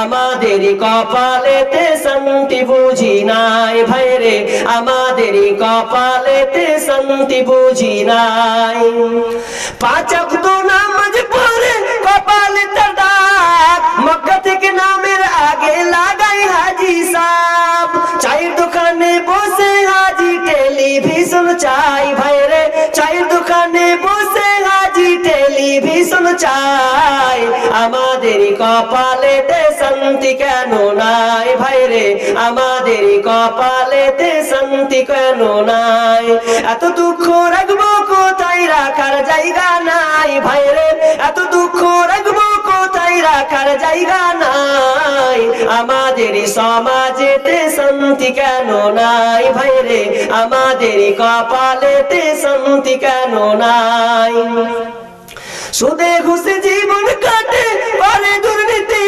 আমাদের কপালেতে শান্তি বুঝি নাই ভাইরে আমাদের কপালেতে শান্তি বুঝি নাই। পাঁচ অক্ত নামাজ পড়ে কপালে তার ডাক, মক্কা থেকে নামের আগে লাগাই হাজি সাহ চায়ের দোকানে বসে হাজি টেলিভিশন চাই ভাইরে চায়ের দোকানে বসে হাজি টেলিভিশন চাই। আমাদের কপালেতে কেন নাই ভাইরে? আমাদের কপালেতে শান্তি কেন নাই? এত দুঃখ রাখব কোথায় রাখার জায়গা নাই ভাইরে? এত দুঃখ রাখব কোথায় রাখার জায়গা নাই? আমাদের সমাজেতে শান্তি কেন নাই ভাইরে? আমাদের কপালেতে শান্তি কেন নাই? সুদে ঘুষে জীবন কাটে করে দুর্নীতি।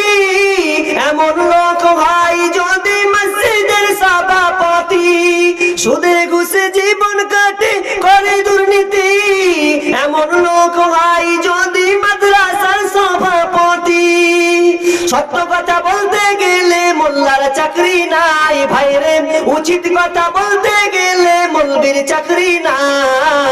এমন লোক ভাই যদি মসজিদের সভাপতি সুদে ঘুষে জীবন কাটে করে দুর্নীতি। এমন লোক ভাই যদি মাদ্রাসার সভাপতি, সত্য কথা বলতে গেলে মোল্লার চাকরি নাই। ভাইরে, উচিত কথা বলতে গেলে মলবির চাকরি নাই।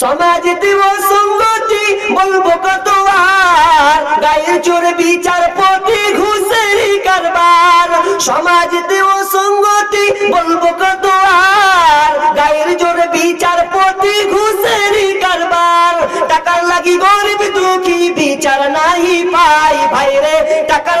সমাজেতে অসঙ্গতি বলব কত আর গায়ের চোরে বিচার প্রতি ঘুষের কারবার। সমাজেতে অসঙ্গতি বলব কত আর গায়ের বিচার প্রতি ঘুষের কারবার। টাকার লাগি গরিব দুঃখী, বিচার নাহি পাই ভাইরে। টাকার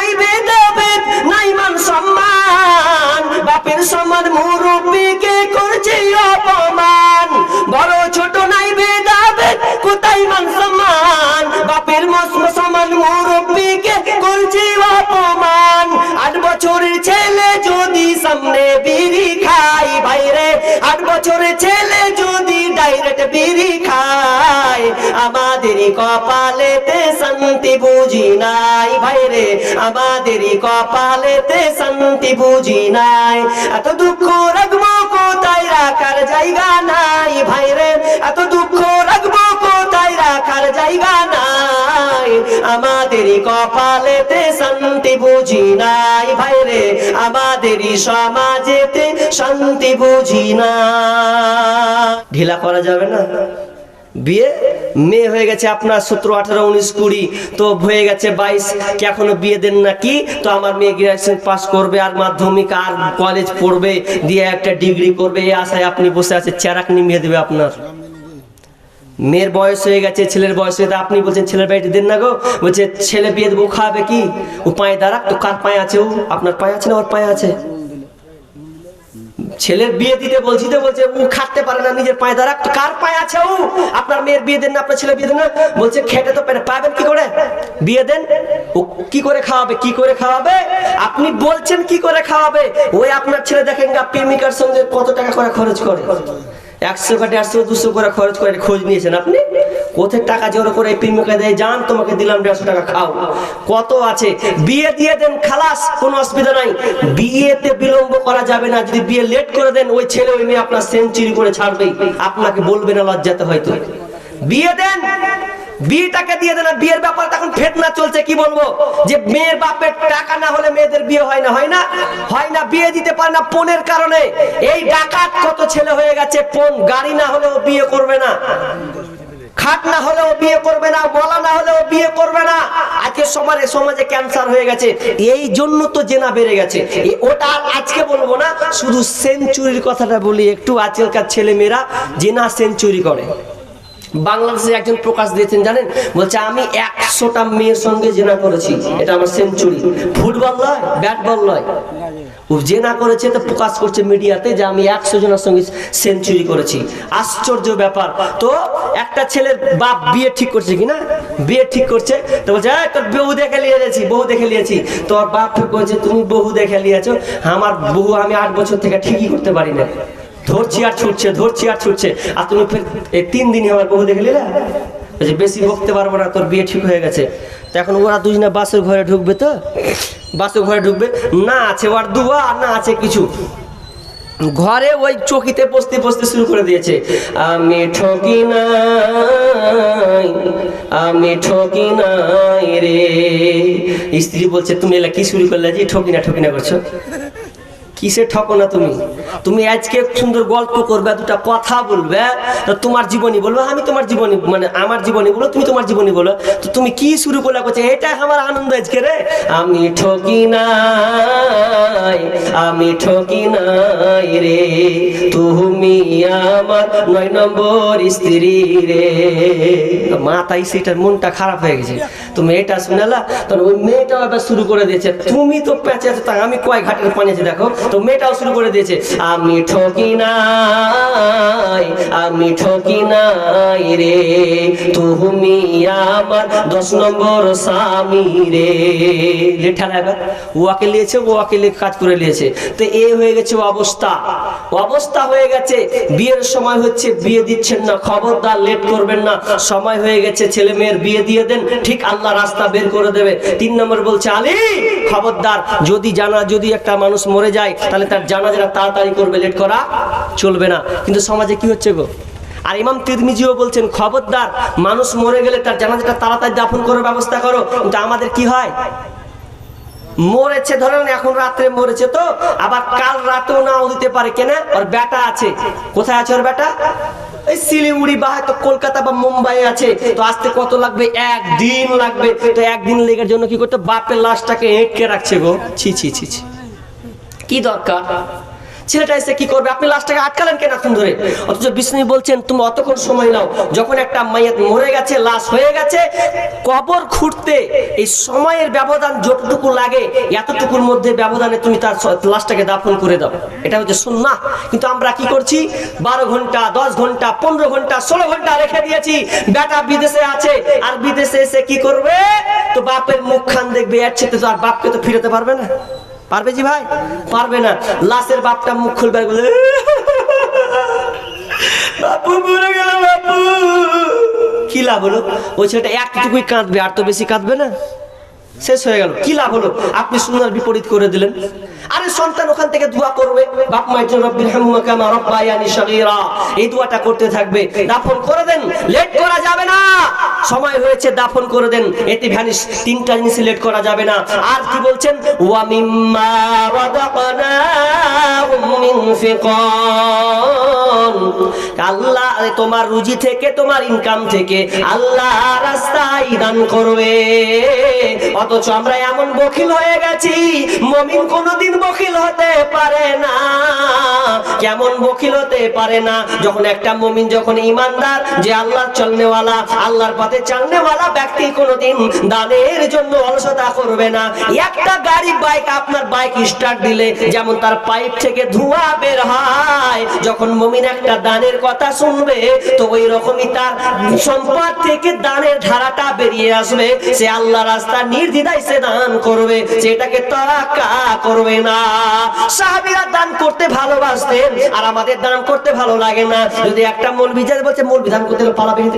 সমান মুরব্বীকে করছে অপমান। বড় ছোট নাই ভেদাভেদ, কোথায় মান সম্মান? বাপের মস্ম সমান মুরব্বীকে করছে অপমান। আট বছরের ছেলে যদি সামনে বিড়ি খাই ভাইরে আট বছরের ছেলে যদি ডাইরেক্ট বিড়ি খায়। আমাদেরই কপালেতে শান্তি বুঝি নাই ভাইরে আমাদেরই কপালেতে শান্তি বুঝি নাই। এত দুঃখ রাখব কোথায় রাখার জায়গা নাই ভাইরে, এত দুঃখ রাখব কোথায় রাখার জায়গা নাই। আমাদেরই কপালেতে শান্তি বুঝি নাই ভাইরে আমাদেরই সমাজেতে শান্তি বুঝি না। ঢিলা করা যাবে না? বিয়ে? মেয়ে হয়ে গেছে আপনার সতেরো, আঠারো, উনিশ, কুড়ি, তো হয়ে গেছে বাইশ। কে এখনও বিয়ে দেন নাকি? তো আমার মেয়ে গ্রাজুয়েশন পাস করবে আর মাধ্যমিক আর কলেজ পড়বে, দিয়ে একটা ডিগ্রি করবে। এই আশায় আপনি বসে আছে চেরাক নিমিয়ে দেবে আপনার। মেয়ের বয়স হয়ে গেছে, ছেলের বয়স হয়ে আপনি বলছেন, ছেলের বাড়িতে দেন না গো। বলছে, ছেলে বিয়ে দেবো খাবে কি? ও পায়ে দাঁড়াক, তো কার পায়ে আছে ও? আপনার পায়ে আছে না ওর পায়ে আছে? ছেলের বিয়ে দিতে বলছি তো বলছে ও খাটতে পারে না, নিজের পায়ে দাঁড়া কার পায়ে আছে ও? আপনার মেয়ের বিয়ে দেন না, আপনার ছেলে বিয়ে দেন না। বলছে, খেটে তো পাবেন কি করে? বিয়ে দেন। ও কি করে খাওয়াবে, কি করে খাওয়াবে? আপনি বলছেন কি করে খাওয়াবে? ওই আপনার ছেলে দেখেন গা, প্রেমিকার সঙ্গে কত টাকা করে খরচ করে। একশো কাটে দেড়শো দুশো করে খরচ করে খোঁজ নিয়েছেন আপনি? কোথায় টাকা জোর করে প্রেমিকা দেয় যান, তোমাকে দিলাম দেড়শো টাকা, খাও। কত আছে? বিয়ে দিয়ে দেন, খালাস, কোনো অসুবিধা নাই। বিয়েতে বিলম্ব করা যাবে না, যদি বিয়ে লেট করে দেন, ওই ছেলে, ওই মেয়ে আপনার সেঞ্চুরি করে ছাড়বেই। আপনাকে বলবে না, লজ্জাতে হয়তো। বিয়ে দেন বিয়েটাকে দিয়ে দেন বিয়ের ব্যাপারে তখন ফেতনা চলছে, কি বলব? যে মেয়ের বাপের টাকা না হলে মেয়েদের বিয়ে হয় না হয় না? হয় না বিয়ে দিতে পারে না পনেরো কারণে। এই ডাকাত কত ছেলে হয়ে গেছে, পন, গাড়ি না হলেও বিয়ে করবে না। খাট না হলেও বিয়ে করবে না বলা না হলেও বিয়ে করবে না। আজকে সমাজে সমাজে ক্যান্সার হয়ে গেছে। এই জন্য তো জেনা বেড়ে গেছে। ওটা আজকে বলব না, শুধু সেঞ্চুরির কথাটা বলি, একটু আজকালকার ছেলে মেয়েরা জেনা সেঞ্চুরি করে। বাংলাদেশে একজন প্রকাশ দিয়েছেন জানেন? বলছে আমি একশোটা মেয়ের সঙ্গে জেনা করেছি। এটা আমার সেঞ্চুরি ফুটবল নয় ব্যাট বল নয়। ও জেনা করেছে তো প্রকাশ করছে মিডিয়াতে যে আমি একশো জনের সঙ্গে সেঞ্চুরি করেছি। আশ্চর্য ব্যাপার। তো একটা ছেলের বাপ বিয়ে ঠিক করছে কিনা? বিয়ে ঠিক করছে। তো বলছে "এই, তোর বহু দেখে নিয়েছি বহু দেখে নিয়েছি। তোর বাপ বলছে তুমি বহু দেখে নিয়েছো। আমার বহু আমি আট বছর থেকে ঠিকই করতে পারি না ধরছি আর ছুটছে ধরছি আর ছুটছে। আর তুমি ফের এই তিন দিনই আমার বহু দেখে নিলে? বলছে, বেশি বকতে পারব না তোর বিয়ে ঠিক হয়ে গেছে। তো এখন ওরা দুজনে বাসের ঘরে ঢুকবে তো? বাসের ঘরে ঢুকবে? না আছে ওর দুয়া আর না আছে কিছু। ঘরে ওই চকিতে বসতে বসতে শুরু করে দিয়েছে। আমি ঠকি নাই আমি ঠকি নাই রে। স্ত্রী বলছে তুমি এলা কি শুরু করলে? যে ঠকি না ঠকি না করছ? কিসে ঠকো না তুমি? তুমি আজকে সুন্দর গল্প করবে, দুটা কথা বলবে তোমার জীবনী বলবে, আমি তোমার জীবনী মানে আমার জীবনী বলো, তুমি তোমার জীবনী বলো, তো তুমি কি শুরু করলে? করছে এটা আমার আনন্দ আজকে রে। আমি ঠকি নাই, আমি ঠকি নাই রে। তুমি আমার নয় নম্বর স্ত্রী রে। মাথায় সেটার মনটা খারাপ হয়ে গেছে। তুমি এটা শুনালা তখন ওই মেয়েটাও এবার শুরু করে দিয়েছে। তুমি তো পেঁচে আছো তা আমি কয় ঘাটের পানি দেখো। তো মেয়েটাও শুরু করে দিয়েছে, আমি ঠকি নাই, আমি ঠকি নাই রে, তুমি আমার দশ নম্বর স্বামী রে। লেঠা কাজ করে নিয়েছে। তো এ হয়ে গেছে অবস্থা। অবস্থা হয়ে গেছে। বিয়ের সময় হচ্ছে, বিয়ে দিচ্ছেন না, খবরদার, লেট করবেন না। সময় হয়ে গেছে, ছেলে মেয়ের বিয়ে দিয়ে দেন, ঠিক আল্লাহ রাস্তা বের করে দেবে। তিন নম্বর বলছে, আলী, খবরদার, যদি জানা, যদি একটা মানুষ মরে যায় তাহলে তার জানা যারা তাড়াতাড়ি করবে লেট করা চলবে না। কিন্তু সমাজে কি হচ্ছে গো? আর ইমাম তিরমিজিও বলছেন, খবরদার, মানুষ মরে গেলে তার জানাজাটা তাড়াতাড়ি দাফন করার ব্যবস্থা করো। কিন্তু আমাদের কি হয়? মরেছে, ধরেন এখন রাত্রে মরেছে তো, আবার কাল রাতেও নাও দিতে পারে। কেন? ওর বেটা আছে। কোথায় আছে ওর বেটা? এই শিলিগুড়ি বা হয়তো কলকাতা বা মুম্বাই আছে। তো আসতে কত লাগবে? একদিন লাগবে। তো একদিন লেগের জন্য কি করতে বাপের লাশটাকে এঁটকে রাখছে গো। ছি ছি ছি ছি। কি দরকার? ছেলেটা এসে কি করবে? আপনি লাশটাকে আটকালেন কেন এখন ধরে? অথচ বিষ্ণু বলছেন, তুমি অতক্ষণ সময় নাও। যখন একটা মাইয়াত মরে গেছে, লাশ হয়ে গেছে, কবর খুঁড়তে এই সময়ের ব্যবধান যতটুকু লাগে, এতটুকুর মধ্যে ব্যবধানে তুমি তার লাশটাকে দাফন করে দাও। এটা হচ্ছে সুন্নাহ। কিন্তু আমরা কি করছি? বারো ঘণ্টা, দশ ঘণ্টা, পনেরো ঘণ্টা, ষোলো ঘণ্টা রেখে দিয়েছি। বেটা বিদেশে আছে, আর বিদেশে এসে কি করবে? তো বাপের মুখ খান দেখবে, এর চেয়ে তো আর বাপকে তো ফিরাতে পারবে না। পারবে জি ভাই? পারবে না। লাশের বাপটা মুখ খুলবে বলে, বাপু, মরে গেল বাপু। কি লাভ হলো? ওই ছেলেটা একটুকুই কাঁদবে, আর তো বেশি কাঁদবে না। শেষ হয়ে গেল। কি লাভ হলো? আপনি সুন্দর বিপরীত করে দিলেন। আরে সন্তান ওখান থেকে দোয়া করবে। বাপ জন্য রব্বির হামুমা কামা রব্বায়ানি সগীরা এই দোয়াটা করতে থাকবে। দাফন করে দেন। লেট করা যাবে না। সময় হয়েছে, দাফন করে দেন। এতে ভ্যানিস তিনটা জিনিস লেট করা যাবে না। আর কি বলছেন? ওয়া মিম্মা রাযাকনাহুম মিনফিকান আল্লাহ তোমার রুজি থেকে, তোমার ইনকাম থেকে আল্লাহ রাস্তায় দান করবে। অথচ আমরা এমন বখিল হয়ে গেছি, মমিন কোনোদিন বখিল হতে পারে না। কেমন বখিল হতে পারে না? যখন একটা মমিন যখন ইমানদার, যে আল্লাহর চলনেওয়ালা, আল্লাহর পথে চালনেওয়ালা ব্যক্তি কোনোদিন দানের জন্য অলসতা করবে না। একটা গাড়ি বাইক আপনার বাইক স্টার্ট দিলে, যেমন তার পাইপ থেকে ধোঁয়া বের হয়, যখন মমিন একটা একটা দানের কথা শুনবে, তো ওই রকমই তার সম্পদ থেকে দানের ধারাটা বেরিয়ে আসবে। সে আল্লাহ রাস্তা নির্দিদায় সে দান করবে সেটাকে তাকা করবে না। সাহাবীরা দান করতে ভালোবাসতেন, আর আমাদের দান করতে ভালো লাগে না। যদি একটা মূল বিচার বলছে মূল বিধান করতে হলে পালা বেরিয়ে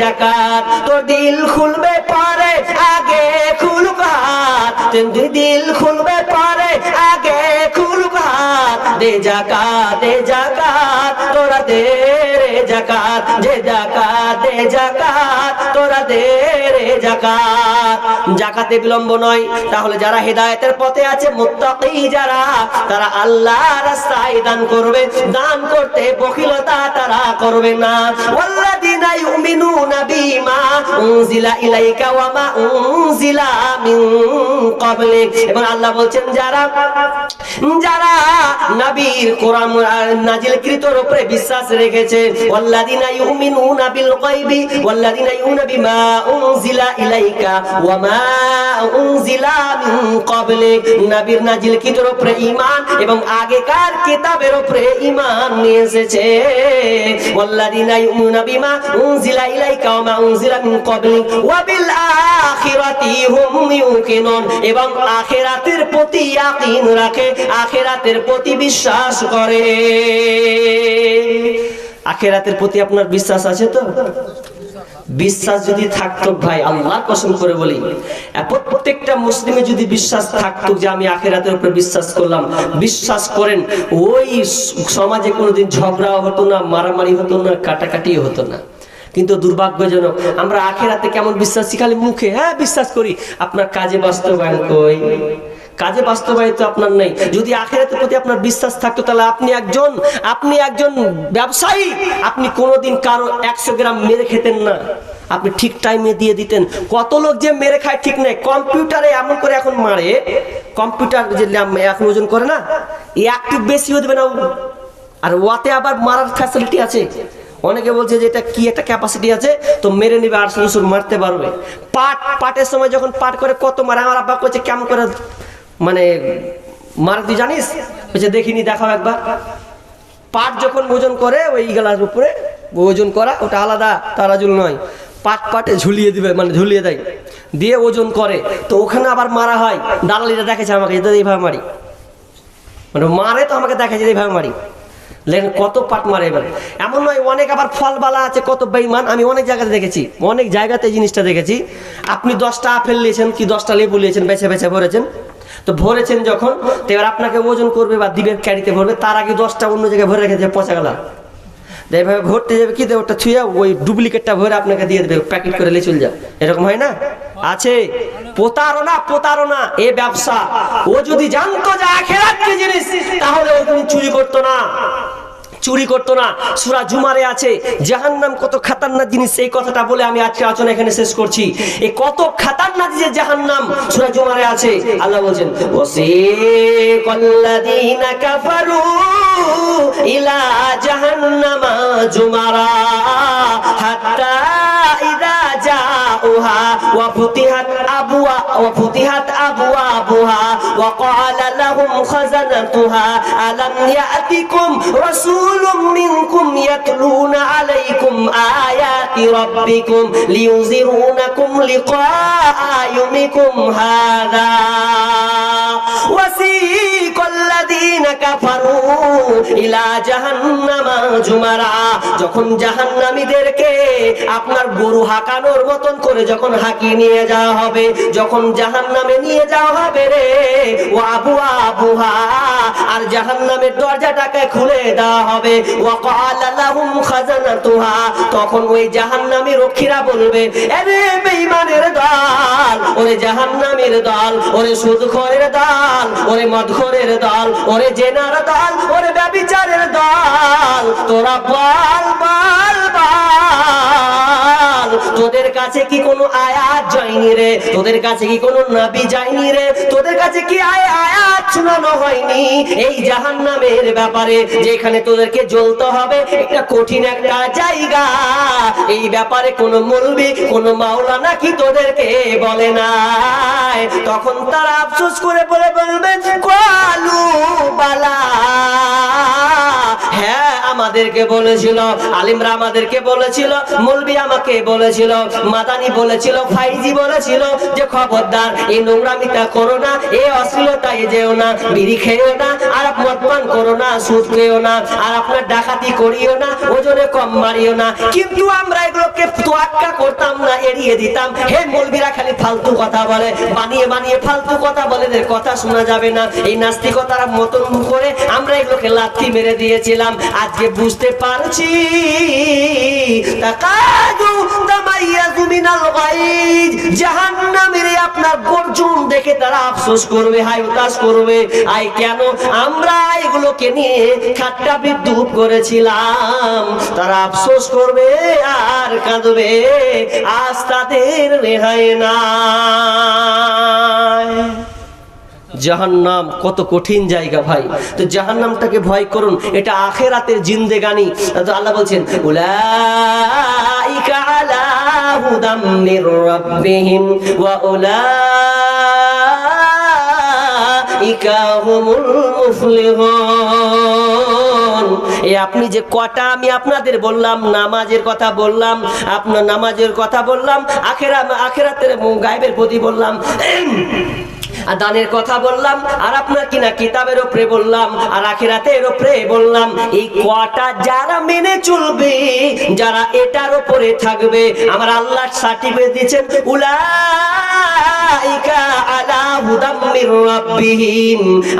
জাকাত। তোর দিল খুলবে পারে, আগে খুলুক হাত। দিল খুলবে পারে, আগে খুলুক হাত। দে জাকাত দে জাকাত, তোরা দে রে জাকাত যে জাকাত। জাকাত, তোরা দে রে জাকাত। জাকাতে বিলম্ব নয়, তাহলে যারা হেদায়েতের পথে আছে যারা, তারা আল্লাহ রাস্তায় দান করবে, দান করতে তারা করবে না। ওয়াল্লাযিনা ইউমিনুনা বিমা উনজিলা ইলাইকা ওয়া মা উনজিলা মিন এবং আল্লাহ বলছেন, যারা যারা নবীর কোরআন নাজিলকৃতর উপরে বিশ্বাস রেখেছে, ওয়াল্লাযিনা ইউমিনুনা বিল গায়বি ওয়াল্লাযিনা ইউমিনুনা বিমা উনজিলা ইলাইকা ওয়া মা উনজিলা মিন ক্বাবলিক। নবীর নাজিলকৃতর উপরে ঈমান এবং আগেকার কিতাবের উপরে ঈমান নিয়ে এসেছে। ওয়াল্লাযিনা ইউমিনুনা বিমা উনজিলা ইলাইকা ওয়া মা উনজিলা মিন ক্বাবলিক। ওয়া বিল আখিরাতি হুম ইউকিনুন। এবং আখিরাতের প্রতি ইয়াকিন রাখে, আখিরাতের প্রতি বিশ্বাস করে। আখিরাতের প্রতি আপনার বিশ্বাস আছে তো? বিশ্বাস যদি থাকতো, ভাই আল্লাহ কসম করে বলি প্রত্যেকটা মুসলিমে যদি বিশ্বাস থাকতো যে আমি আখেরাতের উপর বিশ্বাস করলাম, বিশ্বাস করেন, ওই সমাজে কোনোদিন ঝগড়াও হতো না, মারামারি হতো না, কাটাকাটিও হতো না। কিন্তু দুর্ভাগ্যজনক, আমরা আখেরাতে কেমন বিশ্বাসী শিখালি মুখে হ্যাঁ বিশ্বাস করি। আপনার কাজে বাস্তবায়ন কই? কাজে বাস্তবায়িত আপনার নেই। যদি আখেরাতের প্রতি আপনার বিশ্বাস থাকতো, তাহলে আপনি একজন আপনি একজন ব্যবসায়ী। আপনি কোনোদিন কারও একশো গ্রাম মেরে খেতেন না। আপনি ঠিক টাইমে দিয়ে দিতেন। কত লোক যে মেরে খায় ঠিক নেই। কম্পিউটারে এমন করে এখন মারে। কম্পিউটার যে এখন ওজন করে না একটু বেশি হয়ে দেবে না। আর ওয়াতে আবার মারার ফ্যাসিলিটি আছে। অনেকে বলছে যে এটা কি একটা ক্যাপাসিটি আছে? তো মেরে নেবে আর শুধু মারতে পারবে। পাট, পাটের সময় যখন পাট করে কত মারে, আমার আব্বা করছে কেমন করে মানে মার তুই জানিস? বলছে দেখিনি, দেখাও একবার। পাট যখন ওজন করে, ওই গলার উপরে ওজন করা, ওটা আলাদা, তারাজুল নয়। পাট পাটে ঝুলিয়ে দিবে মানে ঝুলিয়ে দেয়। দিয়ে ওজন করে। তো ওখানে আবার মারা হয়। দালালিরা দেখেছে আমাকে, যে এইভাবে মারি মানে মারে তো আমাকে দেখেছে এইভাবে মারি লেন, কত পাট মারে এবার। এমন নয়, অনেক আবার ফলবালা আছে, কত বেইমান আমি অনেক জায়গাতে দেখেছি, অনেক জায়গাতে এই জিনিসটা দেখেছি। আপনি দশটা আপেল নিয়েছেন কি দশটা লেবু নিয়েছেন, বেছে বেছে ভরেছেন। তো ভরেছেন যখন, তো এবার আপনাকে ওজন করবে বা দিবে ক্যারিতে ভরবে, তার আগে দশটা অন্য জায়গায় ভরে রেখেছে পচা গেলা। তো এভাবে ভরতে যাবে কি দেবে ওটা ছুঁয়ে ওই ডুপ্লিকেটটা ভরে আপনাকে দিয়ে দেবে প্যাকেট করে নিয়ে চলে যাও। এরকম হয় না? আছে। প্রতারণা প্রতারণা, এ ব্যবসা। ও যদি জানতো যে আখেরাত কি জিনিস, তাহলে ও তুমি চুরি করতো না। চুরি করতো না, সুরা জুমারে আছে। জাহান্নাম কত খাতারনাক জিনিস এই কথাটা বলে আমি আজকে আলোচনা এখানে শেষ করছি। এই কত খাতারনাক যে জাহান্নাম সুরা জুমারে আছে, আল্লাহ বলছেন ইলা জাহান্নামা জুমারা হাত্তা ماؤها وفتحت أبوا وفتحت أبوابها وقال لهم خزنتها ألم يأتكم رسول منكم يتلون عليكم آيات ربكم ليزرونكم لقاء يومكم هذا؟ وسيق الذي কাফারু, ইলা জাহান্নামা জুমারা। যখন জাহান্নামীদেরকে আপনার গরু হাঁকানোর মতন করে যখন হাঁকি নিয়ে যাওয়া হবে, যখন জাহান্নামে নিয়ে যাওয়া হবে রে, ও আবু আবুহা, আর জাহান্নামের দরজাটাকে খুলে দেওয়া হবে। তখন ওই জাহান্নামী রক্ষীরা বলবে দল, ওরে জাহান্নামের দল, ওরে সুদখোরের দল, ওরে মদখোরের দল, ওরে জেনার দল, ওরে ব্যভিচারের দল। তোরা বল বল তোদের কাছে কি কোনো আয়াত যায়নি রে? তোদের কাছে কি কোনো নবী যায়নি রে? তোদের কাছে কি আয় আয়াত শোনানো হয়নি? এই জাহান্নামের ব্যাপারে যেখানে তোদেরকে জ্বলতে হবে, একটা কঠিন একটা জায়গা। এই ব্যাপারে কোনো মুলবি কোনো মাওলানা কি তোদেরকে বলে নাই। তখন তারা আফসোস করে বলে বলবেন কালু বালা হ্যাঁ আমাদেরকে বলেছিল, আলিমরা আমাদেরকে বলেছিল, মলবি আমাকে বলেছিল, মাদানি বলেছিল, ফাইজি বলেছিল যে, খবরদার, এই নোংরামিটা করো না এই অশ্লীলতায় যেও না, বিড়ি খেয়েও না, আর মদপান করো না, সুদ খেয়েও না, আর আপনার ডাকাতি করিও না, ওজনে কম মারিও না। কিন্তু আমরা এগুলোকে তোয়াক্কা করতাম না, এড়িয়ে দিতাম। হে মলবিরা খালি ফালতু কথা বলে, বানিয়ে বানিয়ে ফালতু কথা বলে কথা শোনা যাবে না। এই নাস্তিকতার মতন করে আমরা এগুলোকে লাথি মেরে দিয়েছিলাম আজকে বুঝতে পারছি। জাহান্নামের আপনার গর্জন দেখে তারা আফসোস করবে হাই করবে। কেন? আমরা নিয়ে বিদ্রুপ করেছিলাম। তারা আফসোস করবে আর কাঁদবে তাদের জাহান্নাম কত কঠিন জায়গা ভাই। তো জাহান্নামটাকে ভয় করুন, এটা আখেরাতের জিন্দেগানি। তো আল্লাহ বলছেন, উলাইকা আলা হুদাম মির রাব্বিহিম ওয়া উলাইকা হুমুল মুফলিহুন। আপনি যে কটা আমি আপনাদের বললাম, নামাজের কথা বললাম, আপনার নামাজের কথা বললাম, আখেরা আখেরাতের গায়েবের প্রতি বললাম আর দানের কথা বললাম, আর আপনার কিনা কিতাবের ওপরে বললাম, আর আখিরাতের ওপরে বললাম, এই কটা যারা মেনে চলবে, যারা এটার ওপরে থাকবে, আমার আল্লাহ সার্টিফিকেট দিয়েছেন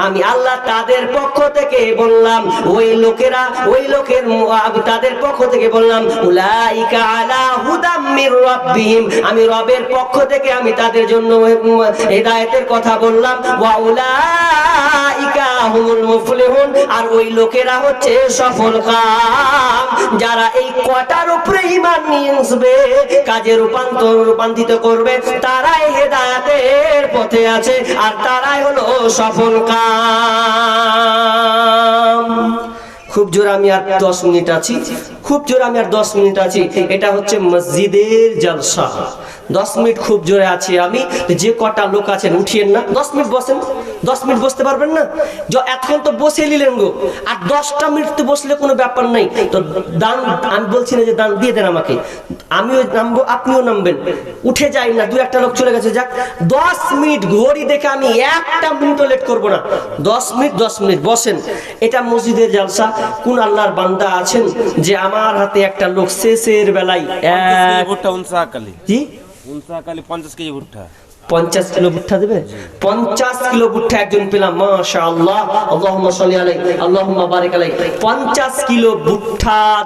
আমি আল্লাহ তাদের পক্ষ থেকে বললাম, ওই লোকেরা, ওই লোকের তাদের পক্ষ থেকে বললাম, উলাইকা আলা হুদাম মির আমি রবের পক্ষ থেকে আমি তাদের জন্য হেদায়েতের কথা বললাম। ওয়া আর ওই লোকেরা হচ্ছে সফল কাম। যারা এই কটার উপরে নিয়ে আসবে, কাজে রূপান্তর রূপান্তরিত করবে, তারাই হেদায়েতের পথে আছে, আর তারাই হলো সফল কাম। খুব জোর আমি আর দশ মিনিট আছি। খুব জোরে আমি আর দশ মিনিট আছি। এটা হচ্ছে মসজিদের জলসা। দশ মিনিট খুব জোরে আছি আমি। যে কটা লোক আছেন, উঠিয়েন না। দশ মিনিট বসেন। দশ মিনিট বসতে পারবেন না? এতক্ষণ তো বসে নিলেন গো। আর দশটা মিনিট তো বসলে কোনো ব্যাপার নাই। তো দান, আমি বলছি না যে দান দিয়ে দেন আমাকে। আমিও নামবো, আপনিও নামবেন। উঠে যাই না, দু একটা লোক চলে গেছে। যাক, দশ মিনিট ঘড়ি দেখে আমি একটা মিনিটও লেট করব না। দশ মিনিট দশ মিনিট বসেন। এটা মসজিদের জালসা। কোন আল্লাহর বান্দা আছেন যে আমার হাতে একটা লোক শেষের বেলায় ভুট্টা উনসা কালি। জি? উনসা কালি পঞ্চাশ কেজি ভুট্টা। পঞ্চাশ কিলো ভুট্টা দেবে? পঞ্চাশ কিলো ভুট্টা একজন পেলাম মাশা আল্লাহ আল্লাহ আল্লাহ বারিক আলাই পঞ্চাশ কিলো ভুট্টা